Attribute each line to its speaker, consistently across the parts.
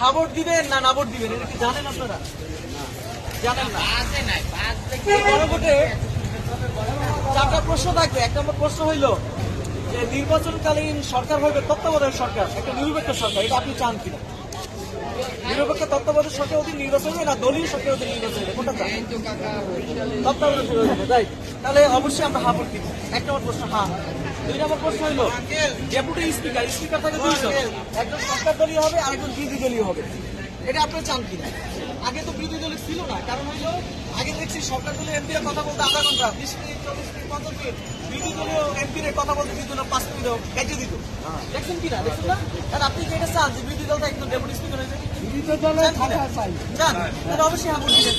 Speaker 1: হাবট দিবেন না নাবট দিবেন? এটা কি জানেন আপনারা? জানেন না? চারটা প্রশ্ন থাকবে। এক নম্বর প্রশ্ন হইল যে নির্বাচনকালীন সরকার হবে তত্ত্বাবধায়ক সরকার, একটা নিরপেক্ষ সরকার, এটা আপনি চান কিনা? নিরপেক্ষ তত্ত্বাবধায়ক সরকার অধীন নির্বাচন হবে না দলীয় সরকার অধীন নির্বাচন হবে? কোনটা চান? তত্ত্বাবধায়ক তাহলে অবশ্যই আমরা হা ভোট দিব এক নম্বর প্রশ্ন, হা। দুই নম্বর প্রশ্ন হইল ডেপুটি স্পিকার স্পিকার থাকে দুইজন। একজন সরকার দলীয় হবে আর একজন বিরোধী দলীয় হবে। এটা আপনি চান কিনা? আগে তো বিরোধী দলীয় ছিল না কারণ হইল আগে দেখছি সরকার দলীয় এমপিরা কথা বলতে আধা ঘণ্টা বিশ মিনিট চল্লিশ মিনিট পঞ্চাশ মিনিট বিরোধী দলীয় এমপিরা কথা বলতে দিত না পাঁচ মিনিট কেটে দিত। দেখছেন কিনা? দেখছেন না? আর আপনি কি এটা চান যে বিরোধী দলটা একদম ডেপুটি স্পিকার হয়ে যায় চান তাহলে অবশ্যই হামুন দিবেন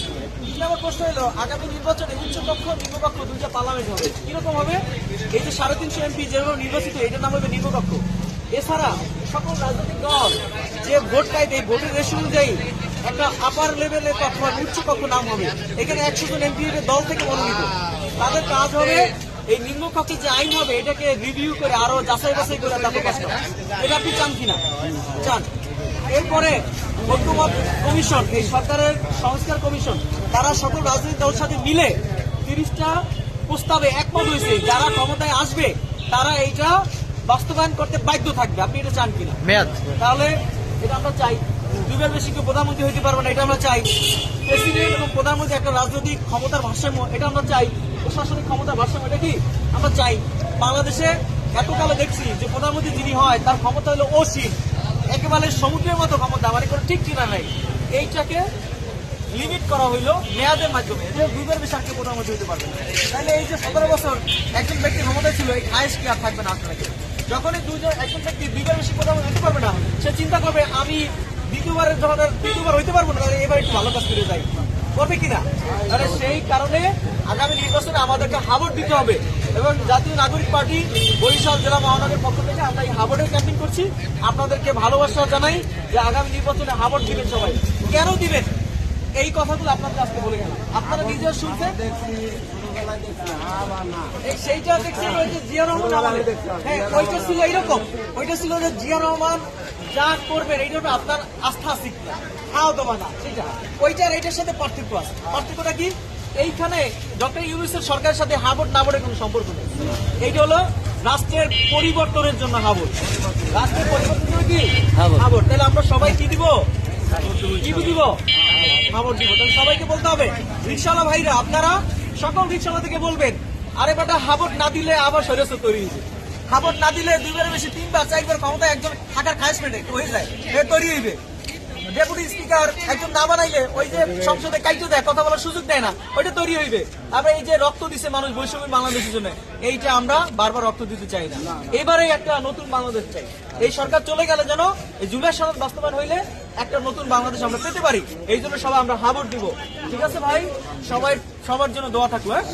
Speaker 1: নম্বর প্রশ্ন হলো, আগামী নির্বাচনে উচ্চ কক্ষ নিম্নকক্ষ দুইটা পার্লামেন্ট হবে। কীরকম হবে? এই যে সাড়ে তিনশো এমপি যেভাবে নির্বাচিত, এটার নাম হবে নিম্নকক্ষ। এছাড়া সকল রাজনৈতিক দল যে ভোট এই ভোটের রেশু অনুযায়ী একটা আপার লেভেলের কক্ষ উচ্চ কক্ষ নাম হবে। এখানে একশো জন এমপি দল থেকে মনোনীত। তাদের কাজ হবে, এই নিম্নকক্ষে যে আইন হবে, এটাকে রিভিউ করে আরও যাচাই বাছাই করে তারপর কাজ করা। এটা আপনি চান কিনা? চান। এরপরে ঐক্যমত কমিশন এই সরকারের সংস্কার কমিশন তারা সকল রাজনৈতিক দলের সাথে মিলে তিরিশটা প্রস্তাবে একমত হয়েছে যারা ক্ষমতায় আসবে তারা এইটা বাস্তবায়ন করতে বাধ্য থাকবে। আপনি এটা চান কিনা?
Speaker 2: মেয়াদ।
Speaker 1: তাহলে এটা আমরা চাই। দুইবার বেশি কেউ প্রধানমন্ত্রী হইতে পারবে না এটা আমরা চাই। প্রেসিডেন্ট এবং প্রধানমন্ত্রী একটা রাজনৈতিক ক্ষমতার ভারসাম্য এটা আমরা চাই। প্রশাসনিক ক্ষমতার ভারসাম্য এটা কি? আমরা চাই। বাংলাদেশে এতকালে দেখছি যে প্রধানমন্ত্রী যিনি হয় তার ক্ষমতা হলো অসীম। একেবারে সমুদ্রের মতো ক্ষমতা মানে কোনো ঠিক কিনা নাই। এইটাকে লিমিট করা হইল মেয়াদের মাধ্যমে। দুইবার বেশি আজকে প্রধানমন্ত্রী হতে পারবে। তাহলে এই যে সতেরো বছর একজন ব্যক্তি ক্ষমতা ছিল, এই খায়েশ কি আর থাকবে না আপনাকে। যখনই দুইজন, একজন ব্যক্তি দুইবার বেশি প্রধানমন্ত্রী হতে পারবে না, সে চিন্তা করবে, আমি দ্বিতীয়বারের যখন আর দ্বিতীয়বার হইতে পারব না, তাহলে এবার একটু ভালো কাজ করে যাই। করবে কিনা? তাহলে সেই কারণে আগামী নির্বাচনে আমাদেরকে হাবড় দিতে হবে। এবং জাতীয় নাগরিক পার্টি বরিশাল জেলা মহানগরের পক্ষ থেকে আমরা এই হাবড়ের ক্যাম্পিং করছি। আপনাদেরকে ভালোবাসা জানাই যে আগামী নির্বাচনে হাবড় দিবেন সবাই। কেন দিবেন? এই কথাগুলো আপনাদের আজকে বলে গেলাম। আপনারা নিজের শুনছেন? জিয়া। হ্যাঁ ওইটা ছিল এইরকম। ওইটা ছিল যে জিয়া রহমান যা করবেন, এইটা আপনার আস্থা শিক্ষা খাওয়া দেওয়া না ওইটার, এইটার সাথে পার্থক্য আছে। পার্থক্যটা কি? এইখানে ডক্টর ইউনুসের সরকারের সাথে হাবট নাবটের কোনো সম্পর্ক নেই। এইটা হলো রাষ্ট্রের পরিবর্তনের জন্য হাবট রাষ্ট্রের পরিবর্তনের জন্য কি?
Speaker 2: হাবট।
Speaker 1: হাবট তাহলে আমরা সবাই কি দিব? কি দিব? খবর দিব। তাহলে সবাইকে বলতে হবে রিক্সাওয়ালা ভাইরা আপনারা সকল রিক্সাওয়ালা থেকে বলবেন আরে বেটা হাবট না দিলে আবার শরীর তৈরি হয়েছে হাবট না দিলে দুইবারের বেশি তিনবার চারবার ক্ষমতা একজন থাকার খাইস পেটে হয়ে যায় তৈরি হইবে। ডেপুটি স্পিকার একজন না বানাইলে ওই যে সংসদে কাইটো দেয়, কথা বলার সুযোগ দেয় না, ওইটা তৈরি হইবে। আবার এই যে রক্ত দিছে মানুষ বৈষম্য বাংলাদেশের জন্য, এইটা আমরা বারবার রক্ত দিতে চাই না। এবারে একটা নতুন বাংলাদেশ চাই। এই সরকার চলে গেলে যেন এই জুলাই সনদ বাস্তবায়ন হইলে একটা নতুন বাংলাদেশ আমরা পেতে পারি। এই জন্য সবাই আমরা হাবর দিব। ঠিক আছে ভাই? সবাই সবার জন্য দোয়া থাকল হ্যাঁ?